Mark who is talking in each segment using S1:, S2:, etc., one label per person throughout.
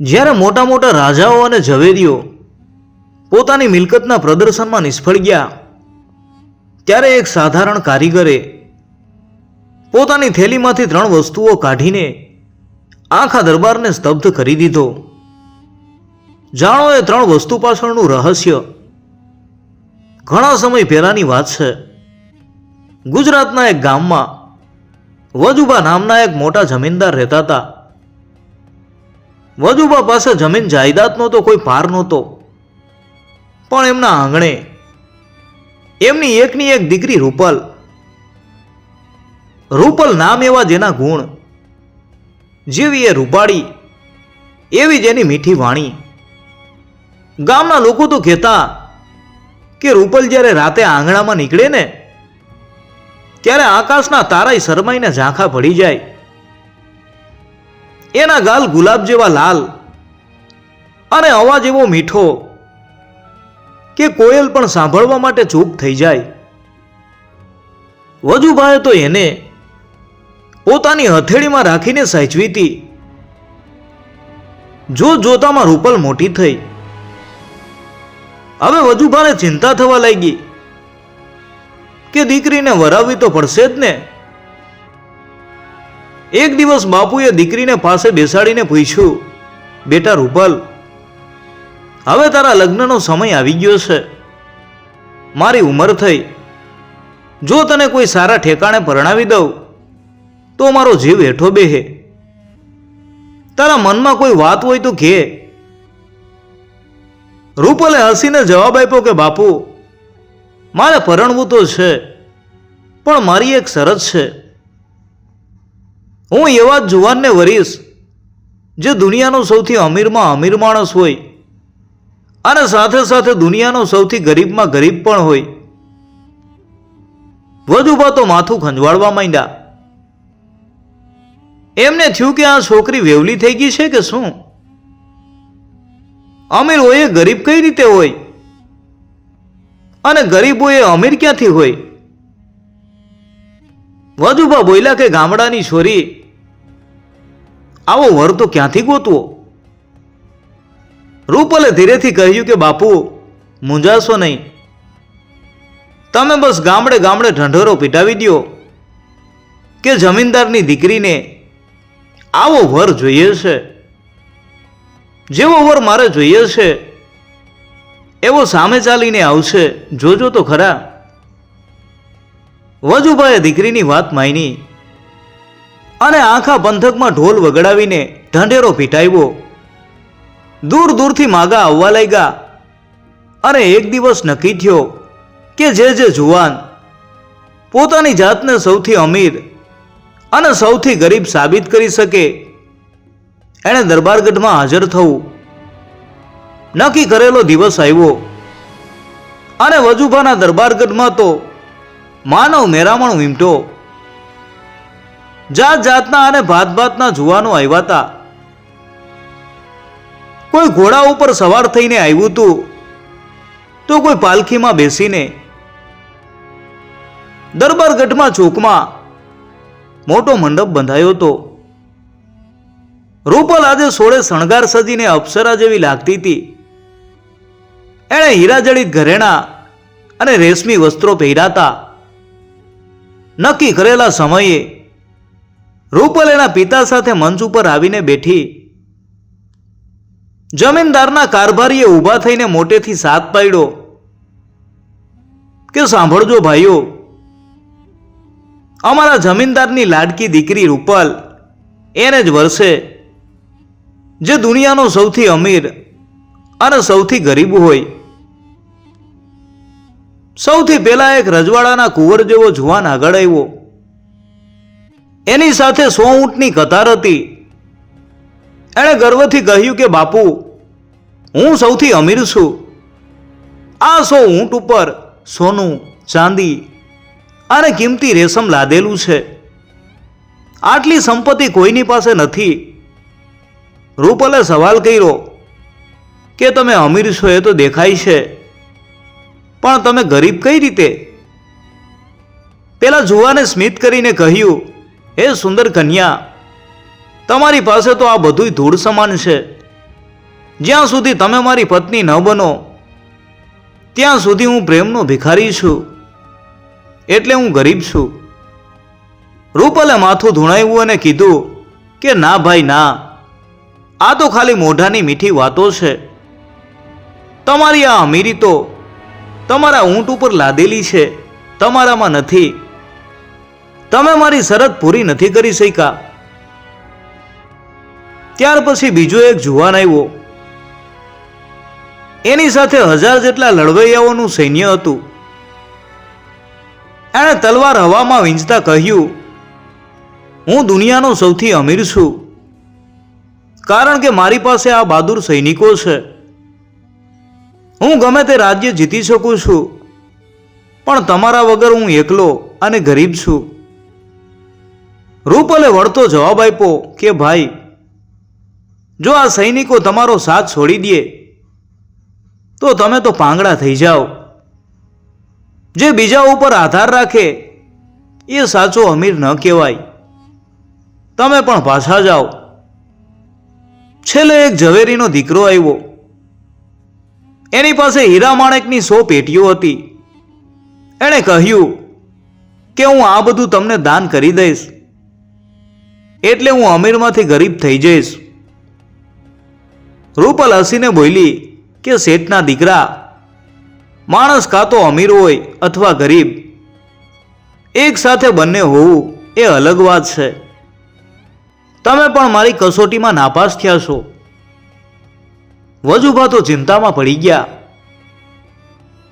S1: જ્યારે મોટા મોટા રાજાઓ અને ઝવેરીઓ પોતાની મિલકતના પ્રદર્શનમાં નિષ્ફળ ગયા, ત્યારે એક સાધારણ કારીગરે પોતાની થેલીમાંથી ત્રણ વસ્તુઓ કાઢીને આખા દરબારને સ્તબ્ધ કરી દીધો. જાણો એ ત્રણ વસ્તુ પાછળનું રહસ્ય. ઘણા સમય પહેલાની વાત છે. ગુજરાતના એક ગામમાં વજુભા નામના એક મોટા જમીનદાર રહેતા હતા. વજુબા પાસે જમીન જાયદાદનો તો કોઈ ભાર નહોતો. પણ એમના આંગણે એમની એકની એક દીકરી રૂપલ. રૂપલ નામ એવા જેના ગુણ, જેવી એ રૂપાળી, એવી જેની મીઠી વાણી. ગામના લોકો તો કહેતા કે રૂપલ જ્યારે રાતે આંગણામાં નીકળે ને, ત્યારે આકાશના તારાય શરમાઈને ઝાંખા પડી જાય. એના ગાલ ગુલાબ જેવા લાલ અને અવાજ એવો મીઠો કે કોયલ પણ સાંભળવા માટે ચૂપ થઈ જાય. વજુભાઈએ તો એને પોતાની હથેળીમાં રાખીને સાચવી હતી. જો જોતામાં રૂપલ મોટી થઈ. હવે વજુભાને ચિંતા થવા લાગી કે દીકરીને વરાવવી તો પડશે જ ને? એક દિવસ બાપુએ દીકરીને પાસે બેસાડીને પૂછ્યું, બેટા રૂપલ, હવે તારા લગ્નનો સમય આવી ગયો છે. મારી ઉંમર થઈ. જો તને કોઈ સારા ઠેકાણે પરણાવી દઉં, તો મારો જીવ હેઠો બેહે. તારા મનમાં કોઈ વાત હોય તો કહે રૂપલે હસીને જવાબ આપ્યો કે, બાપુ, મારે પરણવું તો છે, પણ મારી એક શરત છે. હું એવા જુવાનને વરીશ, જે દુનિયાનો સૌથી અમીરમાં અમીર માણસ હોય અને સાથે સાથે દુનિયાનો સૌથી ગરીબમાં ગરીબ પણ હોય. વધુભા તો માથું ખંજવાળવા માંડ્યા. એમને થયું કે આ છોકરી વેવલી થઈ ગઈ છે કે શું? અમીર હોય એ ગરીબ કઈ રીતે હોય? અને ગરીબ હોય એ અમીર ક્યાંથી હોય? વધુભા બોલ્યા કે ગામડાની છોરી આવો વર તો ક્યાંથી ગોતવો? રૂપલે ધીરેથી કહ્યું કે, બાપુ, મૂંઝાશો નહીં. તમે બસ ગામડે ગામડે ઢંઢોરો પીટાવી દ્યો કે જમીનદારની દીકરીને આવો વર જોઈએ છે. જેવો વર મારે જોઈએ છે, એવો સામે ચાલીને આવશે. જોજો તો ખરા. વજુભાઈએ દીકરીની વાત માની અને આખા બંધકમાં ઢોલ વગડાવીને ઢંઢેરો પીટાવ્યો દૂર દૂરથી માગા આવવા લાગ્યા અને એક દિવસ નક્કી થયો કે જે જે જુવાન, પોતાની જાતને સૌથી અમીર અને સૌથી ગરીબ સાબિત કરી શકે, એણે દરબારગઢમાં હાજર થવું. નક્કી કરેલો દિવસ આવ્યો અને વજુભાના દરબારગઢમાં તો માનવ મેરામણ વીમટો જાત જાતના અને ભાત ભાતના જુવાનો આવ્યા હતા. કોઈ ઘોડા ઉપર સવાર થઈને આવ્યું હતું, તો કોઈ પાલખીમાં બેસીને. દરબારગઢમાં ચોકમાં મોટો મંડપ બંધાયો હતો. રૂપલ આજે સોળે શણગાર સજીને અપ્સરા જેવી લાગતી હતી. એણે હીરાજડિત ઘરેણા અને રેશમી વસ્ત્રો પહેર્યા નક્કી કરેલા સમયે રૂપલ એના પિતા સાથે મંચ ઉપર આવીને બેઠી. જમીનદારના કારભારીએ ઊભા થઈને મોટેથી સાથ પાડ્યો કે સાંભળજો ભાઈઓ, અમારા જમીનદારની લાડકી દીકરી રૂપલ એને જ વર્ષે જે દુનિયાનો સૌથી અમીર અને સૌથી ગરીબ હોય. સૌથી પહેલા એક રજવાડાના કુંવર જેવો જુવાન આગળ આવ્યો. એની સાથે સો ઊંટની કતાર હતી. એણે ગર્વથી કહ્યું કે, બાપુ, હું સૌથી અમીર છું. આ સો ઊંટ ઉપર સોનું, ચાંદી અને કિંમતી રેશમ લાદેલું છે. આટલી સંપત્તિ કોઈની પાસે નથી. રૂપલે સવાલ કર્યો કે, તમે અમીર છો એ તો દેખાય છે. પણ તમે ગરીબ કઈ રીતે? પેલા જુવાને સ્મિત કરીને કહ્યું હે સુંદર કન્યા, તમારી પાસે તો આ બધુંય ધૂળ સમાન છે. જ્યાં સુધી તમે મારી પત્ની ન બનો, ત્યાં સુધી હું પ્રેમનો ભિખારી છું, એટલે હું ગરીબ છું. રૂપલે માથું ધૂણાવ્યું અને કીધું કે, ના ભાઈ, ના. આ તો ખાલી મોઢાની મીઠી વાતો છે. તમારી આ અમીરી તો તમારા ઊંટ ઉપર લાદેલી છે. તમારામાં નથી. તમે મારી શરત પૂરી નથી કરી શક્યા. ત્યાર પછી બીજો એક જુવાન આવ્યો. એની સાથે હજાર જેટલા લડવૈયાઓનું સૈન્ય હતું. એણે તલવાર હવામાં વીંજતા કહ્યું, હું દુનિયાનો સૌથી અમીર છું, કારણ કે મારી પાસે આ બહાદુર સૈનિકો છે. હું ગમે તે રાજ્ય જીતી શકું છું, પણ તમારા વગર હું એકલો અને ગરીબ છું. રૂપલે વળતો જવાબ આપ્યો કે, ભાઈ, જો આ સૈનિકો તમારો સાથ છોડી દે, તો તમે તો પાંગડા થઈ જાઓ. જે બીજા ઉપર આધાર રાખે, એ સાચો અમીર ન કહેવાય. તમે પણ પાછા જાઓ. છેલ્લે એક ઝવેરીનો દીકરો આવ્યો. એની પાસે હીરા માણેકની સો પેટીઓ હતી. એણે કહ્યું કે, હું આ બધું તમને દાન કરી દઈશ. એટલે હું અમીરમાંથી ગરીબ થઈ જઈશ. રૂપલ હસીને બોલી કે શેઠના દીકરા, માણસ કાં તો અમીર હોય અથવા ગરીબ? એક સાથે બંને હોવું એ અલગ વાત છે. તમે પણ મારી કસોટીમાં નાપાસ થયા છો. વજુભા તો ચિંતામાં પડી ગયા.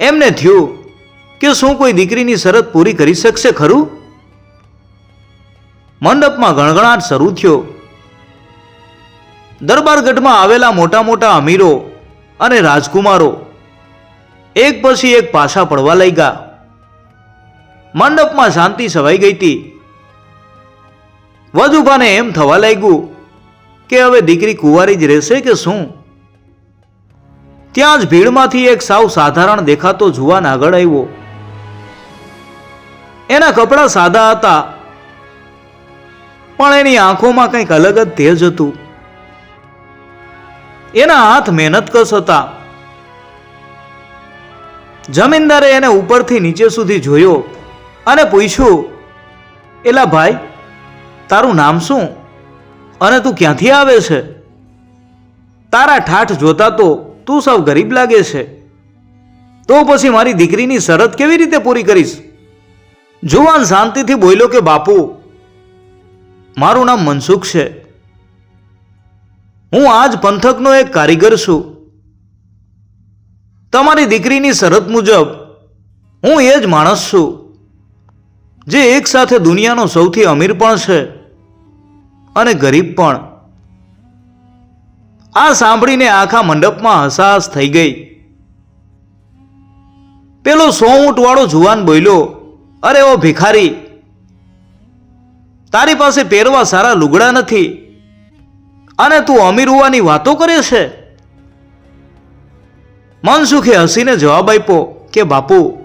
S1: એમને થયું કે શું કોઈ દીકરીની શરત પૂરી કરી શકશે ખરું? મંડપમાં ગણગણાટ શરૂ થયો. દરબારગઢમાં આવેલા મોટા મોટા અમીરો અને રાજકુમારો એક પછી એક પાછા પડવા લાગ્યા. મંડપમાં શાંતિ સવાઈ ગઈ હતી. વજુભાને એમ થવા લાગ્યું કે હવે દીકરી કુંવારી જ રહેશે કે શું? ત્યાં જ ભીડમાંથી એક સાવ સાધારણ દેખાતો જુવાન આગળ આવ્યો. એના કપડાં સાદા હતા. પણ એની આંખોમાં કંઈક અલગ જ તેજ હતું. એના હાથ મહેનતકશ હતા. જમીનદારે એને ઉપરથી નીચે સુધી જોયો અને પૂછ્યું, એલા ભાઈ, તારું નામ શું? અને તું ક્યાંથી આવે છે? તારા ઠાઠ જોતા તો તું સૌ ગરીબ લાગે છે. તો પછી મારી દીકરીની શરત કેવી રીતે પૂરી કરીશ? જુવાન શાંતિથી બોલ્યો કે, બાપુ મારું નામ મનસુખ છે. હું આજ પંથકનો એક કારીગર છું. તમારી દીકરીની શરત મુજબ હું એ જ માણસ છું, જે એક સાથે દુનિયાનો સૌથી અમીર પણ છે અને ગરીબ પણ. આ સાંભળીને આખા મંડપમાં હસાહસ થઈ ગઈ. પેલો સો ઊંટવાળો જુવાન બોલ્યો, અરે ઓ ભિખારી તારી પાસે પહેરવા સારા લુગડા નથી. અને તું અમીર હોવાની વાતો કરે છે? મનસુખે હસીને જવાબ આપ્યો કે, બાપુ,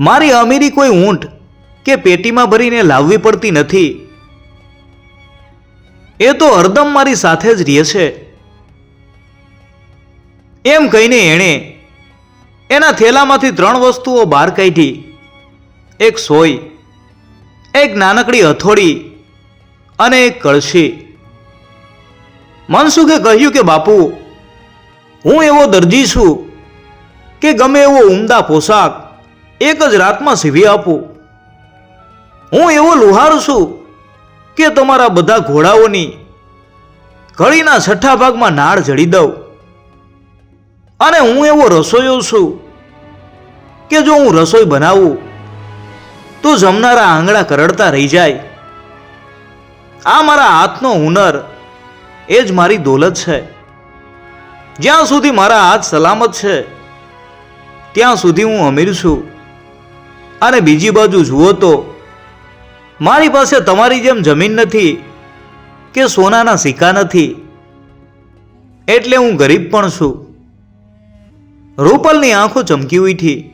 S1: મારી અમીરી કોઈ ઊંટ કે પેટીમાં ભરીને લાવવી પડતી નથી. એ તો હરદમ મારી સાથે જ રહે છે. એમ કહીને એણે એના થેલામાંથી ત્રણ વસ્તુઓ બહાર કાઢી. એક સોય એક નાનકડી હથોડી અને એક કળશી. મનસુખે કહ્યું કે, બાપુ, હું એવો દરજી છું કે ગમે એવો ઉમદા પોશાક એક જ રાતમાં સીવી આપું. હું એવો લુહાર છું કે તમારા બધા ઘોડાઓની ઘડીના છઠ્ઠા ભાગમાં નાળ જડી દઉં. અને હું એવો રસોઈયો છું કે જો હું રસોઈ બનાવું તો જમનારા આંગળા કરડતા રહી જાય. આ મારા હાથનો હુનર, એ જ મારી દોલત છે. જ્યાં સુધી મારા હાથ સલામત છે, ત્યાં સુધી હું અમીર છું. અને બીજી બાજુ જુઓ તો, મારી પાસે તમારી જેમ જમીન નથી, કે સોનાના સિક્કા નથી. એટલે હું ગરીબ પણ છું. રૂપલની આંખો ચમકી ઉઠી.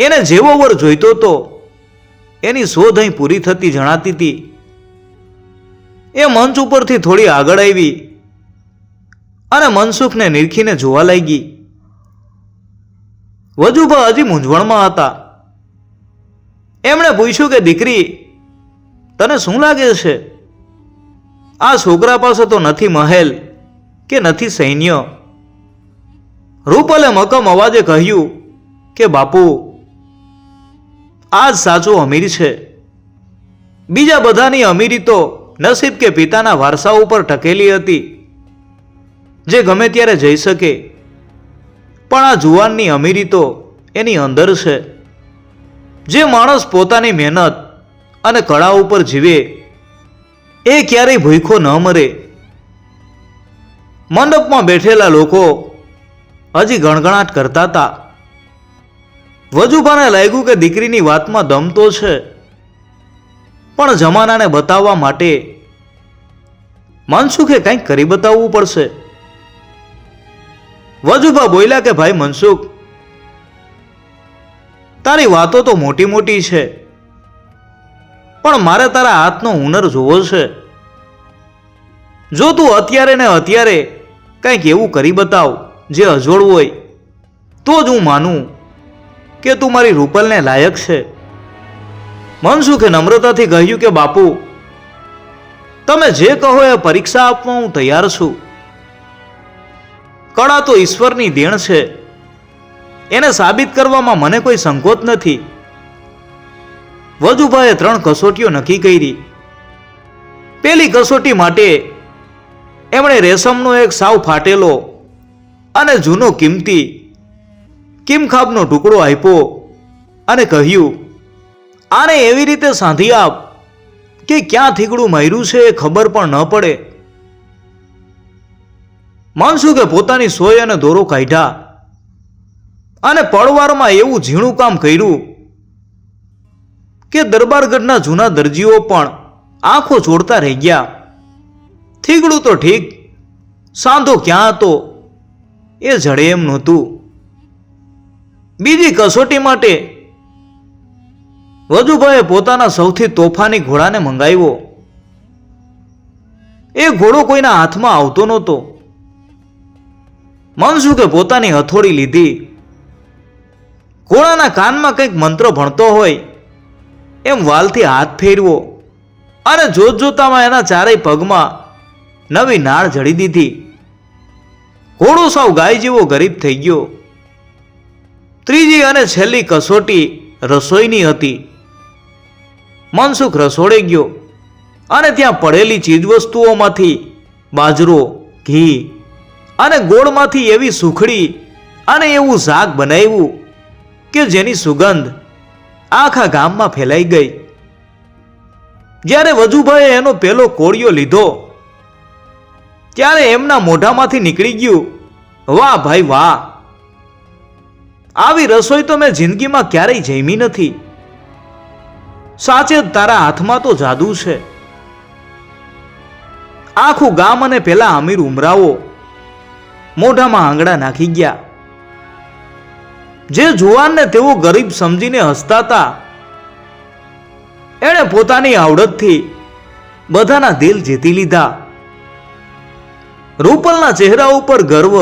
S1: એને જેવો વર જોઈતો તો એની શોધ અહીં પૂરી થતી જણાતી હતી એ મંચ ઉપરથી થોડી આગળ આવી અને મનસુખને નિરખીને જોવા લાગી. વજુભા હજી મૂંઝવણમાં હતા. એમણે પૂછ્યું કે, દીકરી, તને શું લાગે છે? આ છોકરા પાસે તો નથી મહેલ કે નથી સૈન્ય. રૂપલે મકમ અવાજે કહ્યું કે, બાપુ આ સાચો અમીર છે. બીજા બધાની અમીરી તો નસીબ કે પિતાના વારસા ઉપર ટકેલી હતી. જે ગમે ત્યારે જઈ શકે. પણ આ જુવાનની અમીરી તો એની અંદર છે. જે માણસ પોતાની મહેનત અને કળા ઉપર જીવે, એ ક્યારેય ભૂખો ન મરે. મંડપમાં બેઠેલા લોકો હજી ગણગણાટ કરતા હતા. વજુભાને લાગ્યું કે દીકરીની વાતમાં દમ તો છે. પણ જમાનાને બતાવવા માટે મનસુખે કંઈક કરી બતાવવું પડશે. વજુભા બોલ્યા કે, ભાઈ મનસુખ, તારી વાતો તો મોટી મોટી છે, પણ મારે તારા હાથનો હુનર જોવો છે. જો તું અત્યારે ને અત્યારે કંઈક એવું કરી બતાવ, જે અજોડ હોય, તો જ હું માનું કે તું મારી રૂપલને લાયક છે? મનસુખે નમ્રતાથી કહ્યું કે, બાપુ, તમે જે કહો એ પરીક્ષા આપવા હું તૈયાર છું. કળા તો ઈશ્વરની દેણ છે. એને સાબિત કરવામાં મને કોઈ સંકોચ નથી. વજુભાઈએ ત્રણ કસોટીઓ નક્કી કરી. પેલી કસોટી માટે એમણે રેશમનો એક સાવ ફાટેલો અને જૂનો કિંમતી કિમખાબનો ટુકડો આપ્યો અને કહ્યું, આને એવી રીતે સાંધી આપ કે ક્યાં થીગડું માર્યું છે એ ખબર પણ ન પડે. માનસુખે પોતાની સોય અને દોરો કાઢ્યા અને પડવારમાં એવું ઝીણું કામ કર્યું કે દરબારગઢના જૂના દરજીઓ પણ આંખો જોડતા રહી ગયા. થીગડું તો ઠીક, સાંધો ક્યાં હતો એ જડે એમ નહોતું. બીજી કસોટી માટે વજુભાઈએ પોતાના સૌથી તોફાની ઘોડાને મંગાવ્યો. એ ઘોડો કોઈના હાથમાં આવતો નહોતો. મનસુખે પોતાની હથોડી લીધી. ઘોડાના કાનમાં કંઈક મંત્ર ભણતો હોય, એમ વાલથી હાથ ફેરવો અને જોત જોતામાં એના ચારેય પગમાં નવી નાળ જડી દીધી. ઘોડો સાવ ગાય જેવો ગરીબ થઈ ગયો. ત્રીજી અને છેલ્લી કસોટી રસોઈની હતી. મનસુખ રસોડે ગયો અને ત્યાં પડેલી ચીજવસ્તુઓમાંથી બાજરો, ઘી અને ગોળમાંથી એવી સુખડી અને એવું શાક બનાવ્યું કે જેની સુગંધ આખા ગામમાં ફેલાઈ ગઈ. જ્યારે વજુભાઈએ એનો પેલો કોળિયો લીધો, ત્યારે એમના મોઢામાંથી નીકળી ગયું, વાહ ભાઈ વાહ આવી રસોઈ તો મેં જિંદગીમાં ક્યારેય જમી નથી. સાચે તારા હાથમાં તો જાદુ છે. આખું ગામ અને પેલા અમીર ઉમરાવો મોઢામાં આંગળા નાખી ગયા. જે જુવાનને તેઓ ગરીબ સમજીને હસતા હતા એણે પોતાની આવડતથી બધાના દિલ જીતી લીધા. રૂપલના ચહેરા ઉપર ગર્વ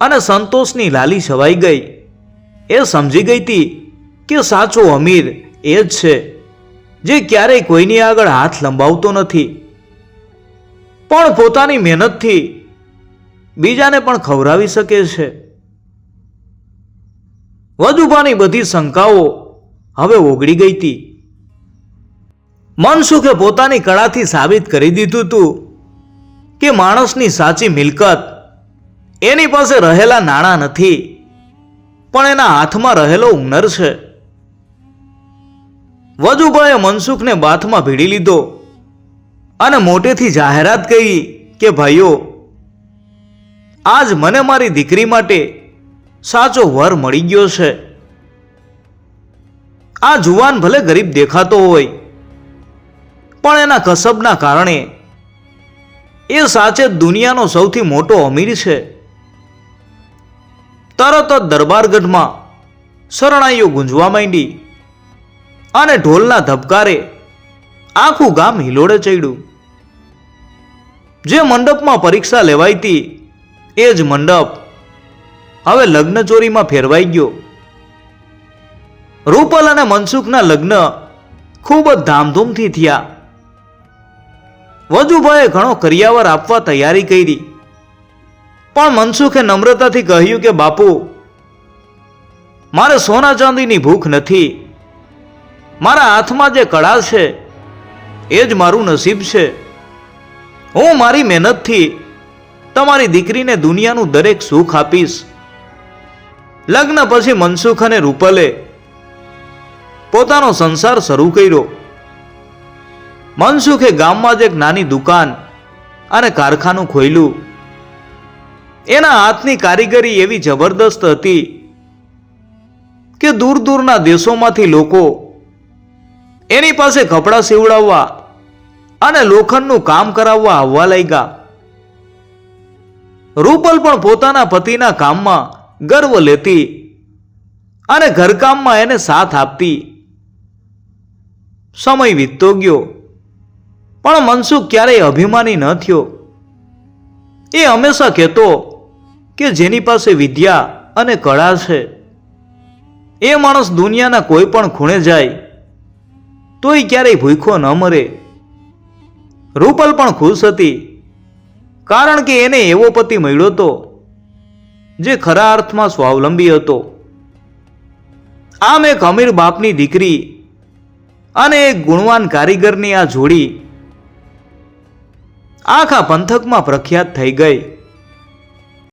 S1: અને સંતોષની લાલી છવાઈ ગઈ. એ સમજી ગઈ હતી કે સાચો અમીર એ જ છે, જે ક્યારેય કોઈની આગળ હાથ લંબાવતો નથી. પણ પોતાની મહેનતથી બીજાને પણ ખવડાવી શકે છે. વજુભાની બધી શંકાઓ હવે ઓગળી ગઈ હતી મનસુખે પોતાની કળાથી સાબિત કરી દીધું હતું કે માણસની સાચી મિલકત એની પાસે રહેલા નાણાં નથી, પણ એના હાથમાં રહેલો હુનર છે. વજુભાઈએ મનસુખને બાથમાં ભીડી લીધો અને મોટેથી જાહેરાત કરી કે, ભાઈઓ, આજ મને મારી દીકરી માટે સાચો વર મળી ગયો છે. આ જુવાન ભલે ગરીબ દેખાતો હોય, પણ એના કસબના કારણે એ સાચે દુનિયાનો સૌથી મોટો અમીર છે. તરત જ દરબારગઢમાં શરણાઈઓ ગુંજવા માંડી અને ઢોલના ધબકારે આખું ગામ હિલોડે ચડ્યું. જે મંડપમાં પરીક્ષા લેવાઈ હતી, એ જ મંડપ હવે લગ્ન ચોરીમાં ફેરવાઈ ગયો. રૂપલ અને મનસુખના લગ્ન ખૂબ જ ધામધૂમથી થયા. વજુભાઈએ ઘણો કરિયાવર આપવા તૈયારી કરી. પણ મનસુખે નમ્રતાથી કહ્યું કે, બાપુ, મારે સોના ચાંદીની ભૂખ નથી. મારા હાથમાં જે કળા છે, એ જ મારું નસીબ છે. હું મારી મહેનતથી તમારી દીકરીને દુનિયાનું દરેક સુખ આપીશ. લગ્ન પછી મનસુખ અને રૂપલે પોતાનો સંસાર શરૂ કર્યો. મનસુખે ગામમાં જ એક નાની દુકાન અને કારખાનું ખોલ્યું. એના હાથની કારીગરી એવી જબરદસ્ત હતી કે દૂર દૂરના દેશોમાંથી લોકો એની પાસે કપડાં સીવડાવવા અને લોખંડનું કામ કરાવવા આવવા લાગ્યા. રૂપલ પણ પોતાના પતિના કામમાં ગર્વ લેતી અને ઘરકામમાં એને સાથ આપતી. સમય વીતતો ગયો, પણ મનસુખ ક્યારેય અભિમાની ન થયો. એ હંમેશા કહેતો કે જેની પાસે વિદ્યા અને કળા છે. એ માણસ દુનિયાના કોઈ પણ ખૂણે જાય, તોય ક્યારેય ભૂખો ન મરે. રૂપલ પણ ખુશ હતી, કારણ કે એને એવો પતિ મળ્યો હતો, જે ખરા અર્થમાં સ્વાવલંબી હતો. આમ એક અમીર બાપની દીકરી અને એક ગુણવાન કારીગરની આ જોડી આખા પંથકમાં પ્રખ્યાત થઈ ગઈ.